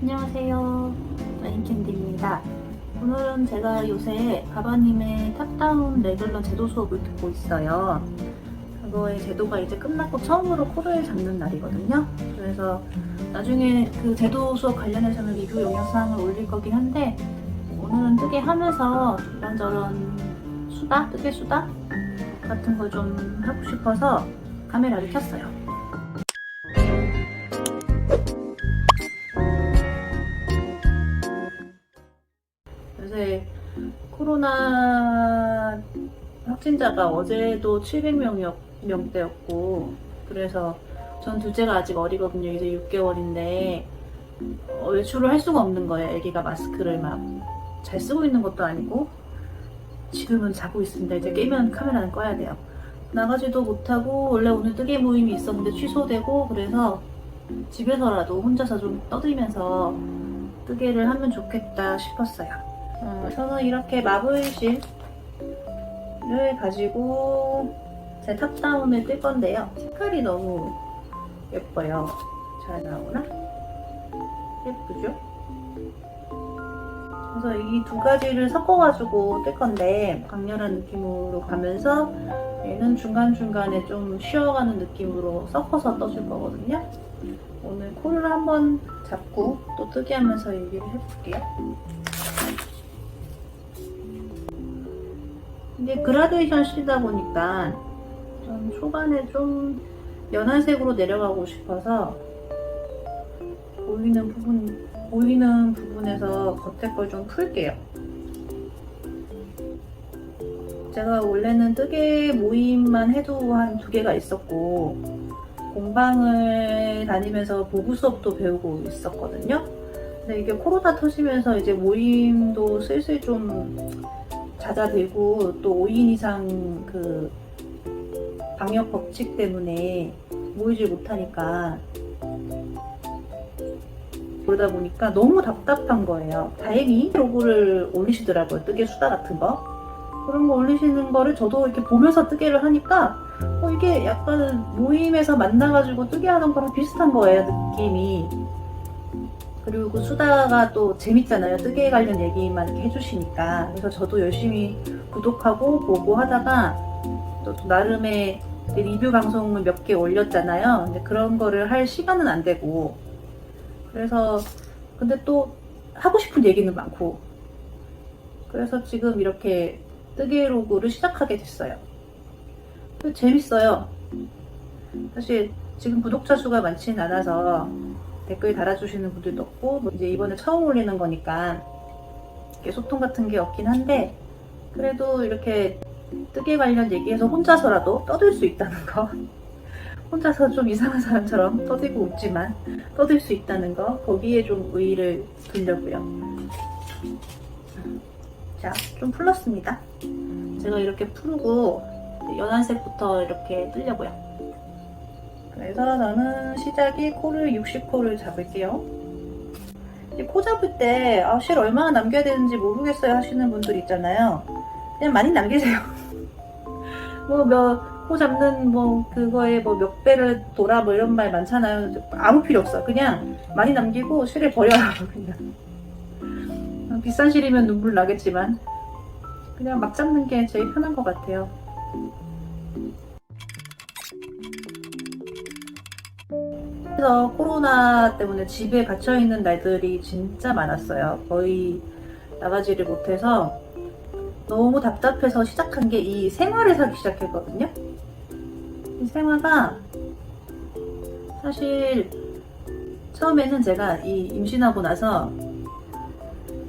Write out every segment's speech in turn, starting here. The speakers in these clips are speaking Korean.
안녕하세요. 라인캔디입니다. 오늘은 제가 요새 가바님의 탑다운 레귤러 제도 수업을 듣고 있어요. 그거의 제도가 이제 끝났고 처음으로 코를 잡는 날이거든요. 그래서 나중에 그 제도 수업 관련해서는 리뷰 영상을 올릴 거긴 한데 오늘은 뜨개 하면서 이런저런 수다, 뜨개 수다 같은 걸 좀 하고 싶어서 카메라를 켰어요. 코로나 확진자가 어제도 700명대였고 그래서 전 둘째가 아직 어리거든요. 이제 6개월인데 어, 외출을 할 수가 없는 거예요. 아기가 마스크를 막 잘 쓰고 있는 것도 아니고 지금은 자고 있습니다. 이제 깨면 카메라는 꺼야 돼요. 나가지도 못하고 원래 오늘 뜨개 모임이 있었는데 취소되고 그래서 집에서라도 혼자서 좀 떠들면서 뜨개를 하면 좋겠다 싶었어요. 어, 저는 이렇게 마블실을 가지고 제 탑다운을 뜰 건데요. 색깔이 너무 예뻐요. 잘 나오나? 예쁘죠? 그래서 이 두 가지를 섞어가지고 뜰 건데 강렬한 느낌으로 가면서 얘는 중간중간에 좀 쉬어가는 느낌으로 섞어서 떠줄 거거든요. 오늘 코를 한번 잡고 또 뜨게 하면서 얘기를 해볼게요. 이게 그라데이션 시다 보니까 좀 초반에 좀 연한 색으로 내려가고 싶어서 보이는 부분 보이는 부분에서 겉에 걸 좀 풀게요. 제가 원래는 뜨개 모임만 해도 한 두 개가 있었고 공방을 다니면서 보구 수업도 배우고 있었거든요. 근데 이게 코로나 터지면서 이제 모임도 슬슬 좀 잦아들고 또 5인 이상 그 방역 법칙 때문에 모이질 못하니까 그러다 보니까 너무 답답한 거예요. 다행히 로고를 올리시더라고요. 뜨개 수다 같은 거. 그런 거 올리시는 거를 저도 이렇게 보면서 뜨개를 하니까 어, 이게 약간 모임에서 만나가지고 뜨개 하는 거랑 비슷한 거예요. 느낌이. 그리고 그 수다가 또 재밌잖아요. 뜨개 관련 얘기만 해주시니까. 그래서 저도 열심히 구독하고 보고 하다가 또, 또 나름의 리뷰 방송을 몇 개 올렸잖아요. 근데 그런 거를 할 시간은 안 되고. 그래서 근데 또 하고 싶은 얘기는 많고. 그래서 지금 이렇게 뜨개 로그를 시작하게 됐어요. 그 재밌어요. 사실 지금 구독자 수가 많지는 않아서 댓글 달아주시는 분들도 없고 뭐 이제 이번에 처음 올리는 거니까 이렇게 소통 같은 게 없긴 한데 그래도 이렇게 뜨개 관련 얘기해서 혼자서라도 떠들 수 있다는 거. 혼자서 좀 이상한 사람처럼 떠들고 웃지만 떠들 수 있다는 거. 거기에 좀 의의를 두려고요. 자 좀 풀렀습니다. 제가 이렇게 풀고 연한색부터 이렇게 뜨려고요 그래서 저는 시작이 코를 60코를 잡을게요. 이코 잡을 때, 아, 실 얼마나 남겨야 되는지 모르겠어요 하시는 분들 있잖아요. 그냥 많이 남기세요. 뭐, 몇, 코 잡는 뭐, 그거에 뭐 몇 배를 돌아 뭐 이런 말 많잖아요. 아무 필요 없어. 그냥 많이 남기고 실을 버려라고, 그냥. 비싼 실이면 눈물 나겠지만, 그냥 막 잡는 게 제일 편한 것 같아요. 그래서 코로나 때문에 집에 갇혀 있는 날들이 진짜 많았어요. 거의 나가지를 못해서 너무 답답해서 시작한 게 이 생화를 사기 시작했거든요. 이 생화가 사실 처음에는 제가 이 임신하고 나서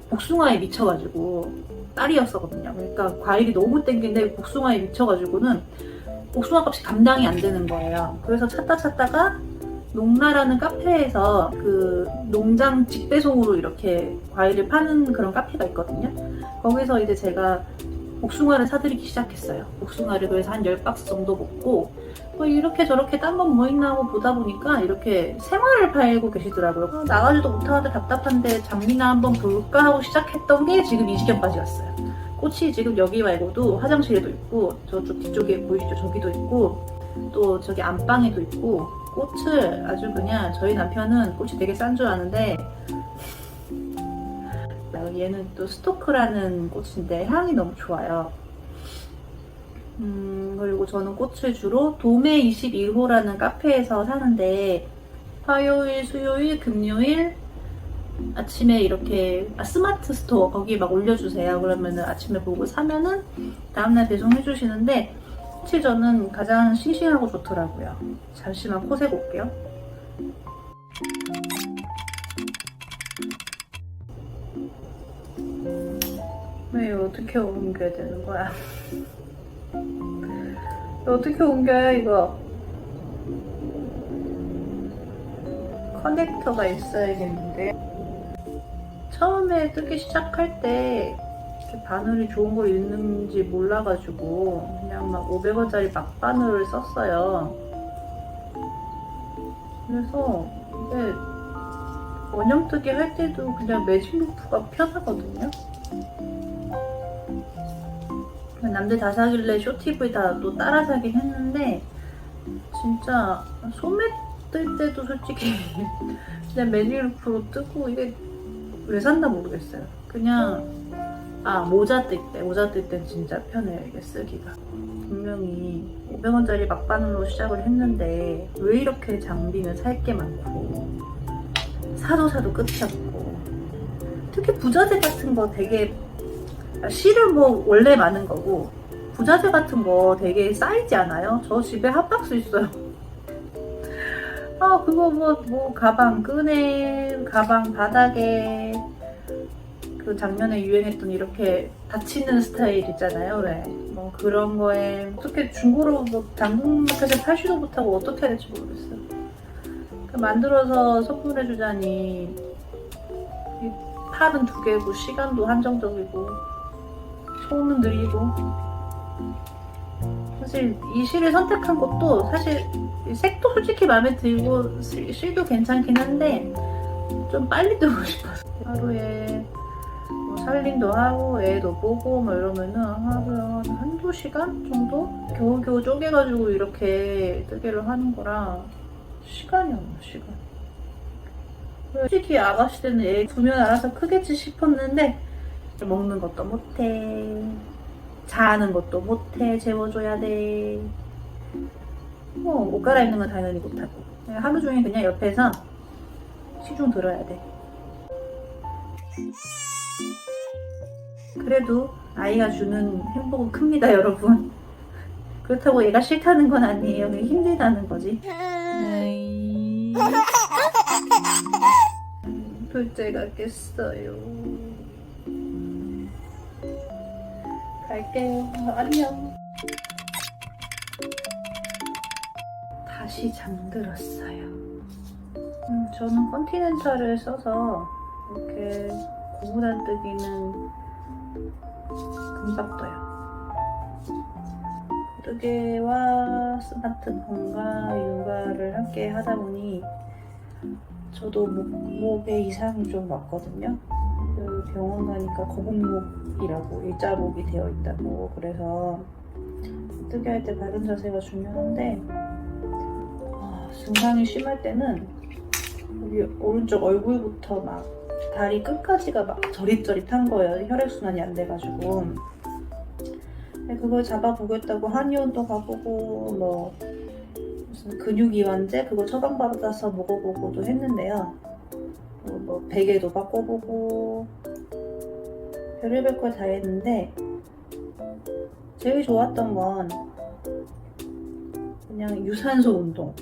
복숭아에 미쳐가지고 딸이었었거든요. 그러니까 과일이 너무 땡기는데 복숭아에 미쳐가지고는 복숭아 값이 감당이 안 되는 거예요. 그래서 찾다 찾다가 농라라는 카페에서 그 농장 직배송으로 이렇게 과일을 파는 그런 카페가 있거든요. 거기서 이제 제가 복숭아를 사들이기 시작했어요. 복숭아를 그래서 한 10박스 정도 먹고 뭐 이렇게 저렇게 딴 건 뭐 있나 하고 보다 보니까 이렇게 생화를 팔고 계시더라고요. 어, 나가지도 못하는데 답답한데 장미나 한번 볼까 하고 시작했던 게 지금 이 지경까지 왔어요. 꽃이 지금 여기 말고도 화장실에도 있고 저쪽 뒤쪽에 보이시죠? 저기도 있고 또 저기 안방에도 있고 꽃을 아주 그냥 저희 남편은 꽃이 되게 싼 줄 아는데 얘는 또 스토크라는 꽃인데 향이 너무 좋아요. 음, 그리고 저는 꽃을 주로 도매 21호라는 카페에서 사는데 화요일, 수요일, 금요일 아침에 이렇게 아, 스마트 스토어 거기 막 올려주세요. 그러면은 아침에 보고 사면은 다음날 배송해 주시는데 저는 가장 싱싱하고 좋더라고요. 잠시만 코세 볼게요. 왜 이거 어떻게 옮겨야 되는 거야? 어떻게 옮겨요 이거? 커넥터가 있어야겠는데 처음에 뜨기 시작할 때 바늘이 좋은 거 있는지 몰라가지고 그냥 막 500원짜리 막바늘을 썼어요 그래서 이게 원형 뜨기 할 때도 그냥 매직 루프가 편하거든요 남들 다 사길래 쇼티브에 다또 따라 사긴 했는데 진짜 소매 뜰 때도 솔직히 그냥 매니루프로 뜨고 이게 왜 샀나 모르겠어요. 그냥 아 모자 뜰 때, 모자 뜰 땐 진짜 편해요 이게 쓰기가. 분명히 500원짜리 막바늘로 시작을 했는데 왜 이렇게 장비는 살 게 많고 사도 사도 끝이 없고 특히 부자재 같은 거 되게 아, 실은 뭐 원래 많은 거고 부자재 같은 거 되게 쌓이지 않아요? 저 집에 한 박스 있어요. 아 그거 뭐뭐 가방 끈에 가방 바닥에 그 작년에 유행했던 이렇게 닫히는 스타일 있잖아요. 왜 뭐 그런 거에 어떻게 중고로 뭐 당근마켓에 팔지도 못하고 어떻게 해야 될지 모르겠어요. 그 만들어서 선물해주자니 이 팔은 두 개고 시간도 한정적이고 소음은 느리고. 사실 이 실을 선택한 것도 사실 이 색도 솔직히 마음에 들고 실- 실도 괜찮긴 한데 좀 빨리 뜨고 싶어서 하루에 뭐 살림도 하고 애도 보고 뭐 이러면은 하루에 한 한두 시간 정도? 겨우겨우 쪼개가지고 이렇게 뜨개를 하는 거라 시간이 없나 시간 솔직히 아가씨 때는 애 두면 알아서 크겠지 싶었는데 먹는 것도 못해 자는 것도 못해 재워줘야 돼 뭐, 옷 갈아입는 건 당연히 못하고. 하루 종일 그냥 옆에서 시중 들어야 돼. 그래도 아이가 주는 행복은 큽니다, 여러분. 그렇다고 얘가 싫다는 건 아니에요. 그냥 힘들다는 거지. 둘째가 깼어요. 갈게요. 안녕. 다시 잠들었어요. 음, 저는 컨티넨탈을 써서 이렇게 고무단뜨기는 금방 떠요. 뜨개와 스마트폰과 육아를 함께 하다 보니 저도 목, 목에 이상이 좀 왔거든요. 그 병원 가니까 거북목이라고 일자목이 되어 있다고 그래서 뜨개 할 때 바른 자세가 중요한데 아, 증상이 심할 때는 여기 오른쪽 얼굴부터 막 다리 끝까지가 막 저릿저릿한 거예요. 혈액순환이 안 돼가지고. 그걸 잡아보겠다고 한의원도 가보고 뭐 무슨 근육이완제 그거 처방받아서 먹어보고도 했는데요. 뭐, 뭐 베개도 바꿔보고 별의별 걸 다 했는데 제일 좋았던 건 그냥 유산소 운동.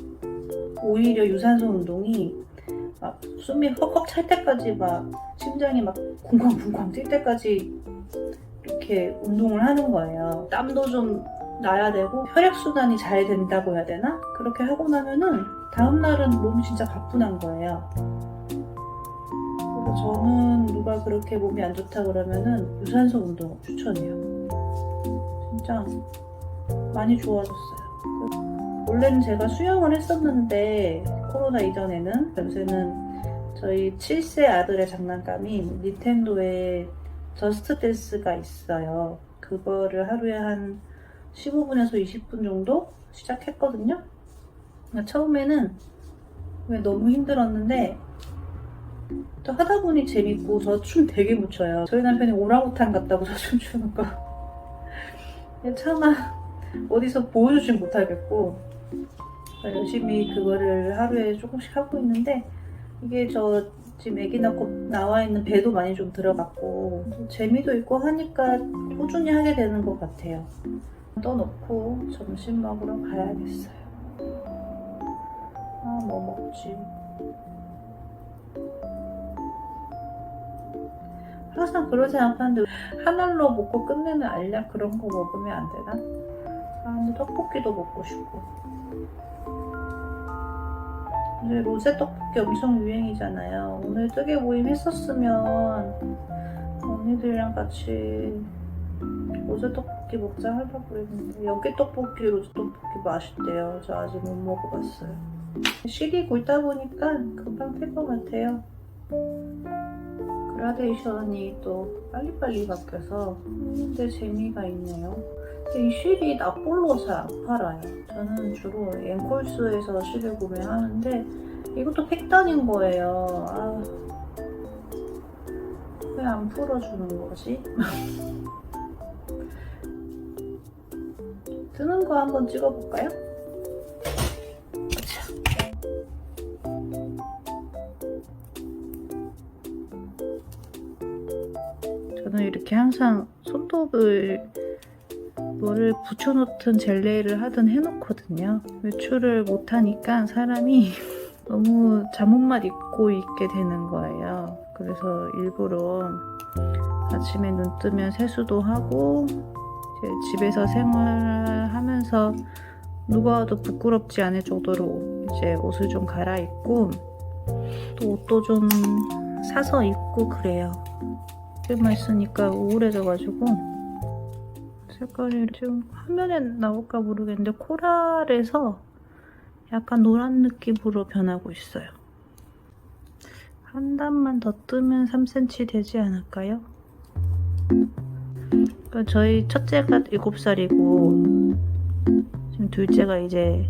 오히려 유산소 운동이 막 숨이 헉헉 찰 때까지 막 심장이 막 쿵쾅쿵쾅 뛸 때까지 이렇게 운동을 하는 거예요. 땀도 좀 나야 되고 혈액순환이 잘 된다고 해야 되나? 그렇게 하고 나면은 다음날은 몸이 진짜 가뿐한 거예요. 그래서 저는 누가 그렇게 몸이 안 좋다 그러면은 유산소 운동 추천해요. 진짜 많이 좋아졌어요. 원래는 제가 수영을 했었는데 코로나 이전에는 요새는 저희 7세 아들의 장난감인 닌텐도의 저스트 댄스가 있어요. 그거를 하루에 한 15분에서 20분 정도 시작했거든요. 그러니까 처음에는 왜 너무 힘들었는데 또 하다 보니 재밌고 저 춤 되게 못 춰요. 저희 남편이 오랑우탄 같다고 저 춤 추는 거. 차마 어디서 보여주진 못하겠고 열심히 그거를 하루에 조금씩 하고 있는데 이게 저 지금 아기 낳고 나와 있는 배도 많이 좀 들어갔고 또 재미도 있고 하니까 꾸준히 하게 되는 것 같아요. 떠놓고 점심 먹으러 가야겠어요. 아, 뭐 먹지? 항상 그러지 한 알로 먹고 끝내는 알약 그런 거 먹으면 안 되나? 아, 근데 떡볶이도 먹고 싶고. 근데 로제 떡볶이 엄청 유행이잖아요. 오늘 뜨개 모임 했었으면 언니들이랑 같이 로제 떡볶이 먹자 하려고 했는데 여기 떡볶이, 로제 떡볶이 맛있대요. 저 아직 못 먹어봤어요. 시리고 있다 보니까 금방 될것 같아요. 그라데이션이 또 빨리빨리 바뀌어서 했는데 재미가 있네요. 이 실이 납볼로 잘 안 팔아요. 저는 주로 앵콜스에서 실을 구매하는데 이것도 팩단인 거예요. 아, 왜 안 풀어주는 거지? 뜨는 거 한번 찍어볼까요? 자. 저는 이렇게 항상 손톱을 뭐를 붙여놓든 젤레이를 하든 해놓거든요. 외출을 못하니까 사람이 너무 잠옷만 입고 있게 되는 거예요. 그래서 일부러 아침에 눈 뜨면 세수도 하고 집에서 생활하면서 누가 와도 부끄럽지 않을 정도로 이제 옷을 좀 갈아입고 또 옷도 좀 사서 입고 그래요. 이렇게만 있으니까 우울해져가지고 색깔이 지금 화면에 나올까 모르겠는데 코랄에서 약간 노란 느낌으로 변하고 있어요. 한 단만 더 뜨면 3cm 되지 않을까요? 그러니까 저희 첫째가 7살이고 지금 둘째가 이제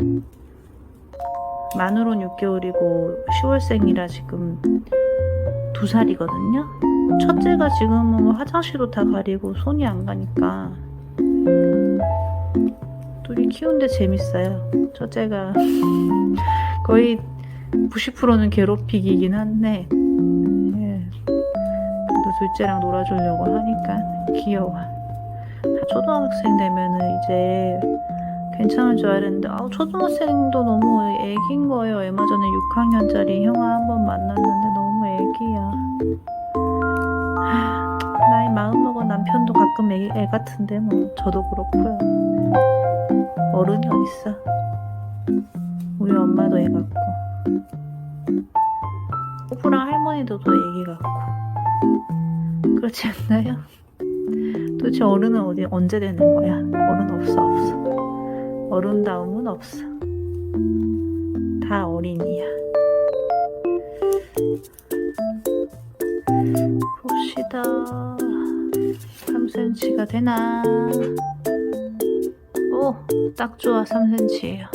만으론 6개월이고 10월생이라 지금 2살이거든요. 첫째가 지금은 뭐 화장실도 다 가리고 손이 안 가니까 둘이 키우는데 재밌어요. 첫째가 거의 90%는 괴롭히기긴 한데 예. 그래도 둘째랑 놀아주려고 하니까 귀여워. 다 초등학생 되면은 이제 괜찮을 줄 알았는데 아우 초등학생도 너무 애기인 거예요. 얼마 전에 6학년짜리 형아 한 번 만났는데 너무 애기야. 하, 나이 마음 먹은 남편도 가끔 애, 애 같은데 뭐 저도 그렇고요. 어른이 어딨어? 우리 엄마도 애 같고 오프랑 할머니도 또 애기 같고 그렇지 않나요? 도대체 어른은 어디 언제 되는 거야? 어른 없어 없어 어른다움은 없어 다 어린이야 봅시다 3cm가 되나? 오 딱 좋아 3cm예요.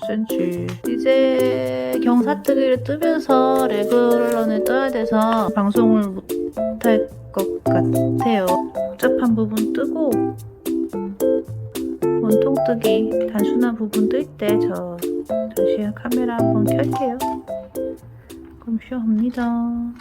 3cm 이제 경사뜨기를 뜨면서 레귤런을 떠야 돼서 방송을 못할 것 같아요. 복잡한 부분 뜨고 원통 뜨기 단순한 부분 뜰 때저 다시 카메라 한번 켤게요. 그럼 쉬어갑니다